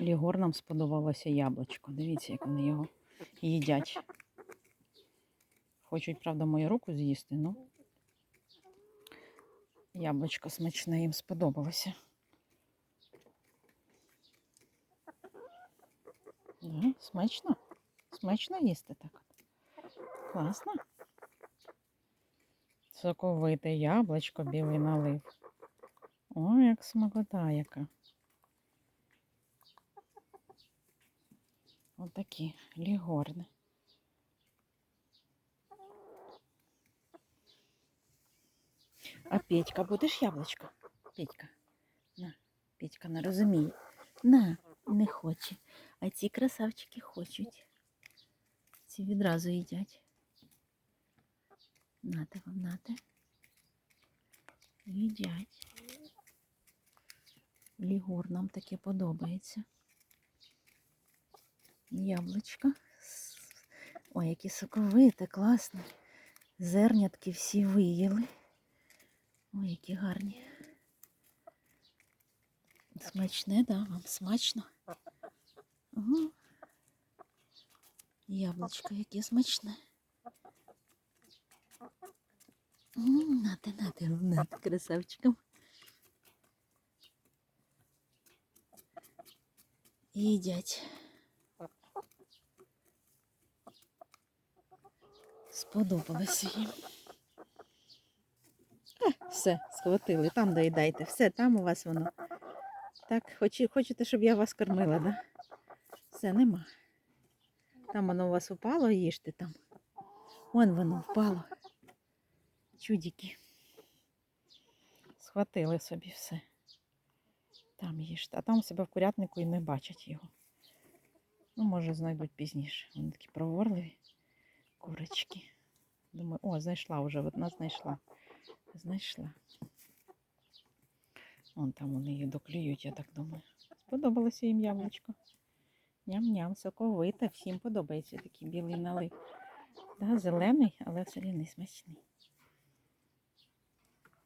Лігорнам сподобалося яблучко. Дивіться, як вони його їдять. Хочуть, правда, мою руку з'їсти, ну. Яблучко смачне їм сподобалося. Да, смачно? Смачно їсти так. Класно. Соковите яблучко, білий налив. Ой, як смакота яка. Отакі лігорни. А Петька, будеш яблучко? Петька. На, Петька не розуміє. На, не хоче. А ці красавчики хочуть. Ці відразу їдять. Нате вам, нате. Їдять. Лігур нам таке подобається. Яблучко. Ой, які соковите, класно. Зернятки всі виїли. Ой, які гарні. Смачне, да, вам смачно. Ага. Яблучко, яке смачне. Нате, нате, нате, красавчиком. Їдять. Сподобалося їм. А, все, схватили, там доїдайте. Все, там у вас воно. Так, хочете, щоб я вас кормила, да? Все, нема. Там воно у вас упало, їжте там. Вон воно впало. Чудики. Схватили собі все. Там їжте. А там у себе в курятнику і не бачать його. Ну, може, знайдуть пізніше. Вони такі проворливі курочки. Думаю, о, знайшла вже, одна знайшла. Знайшла. Вон там вони її доклюють, я так думаю. Сподобалося їм яблучко. Ням-ням, соковита, Всім подобається такий білий налив. Да, зелений, але все рівно смачний.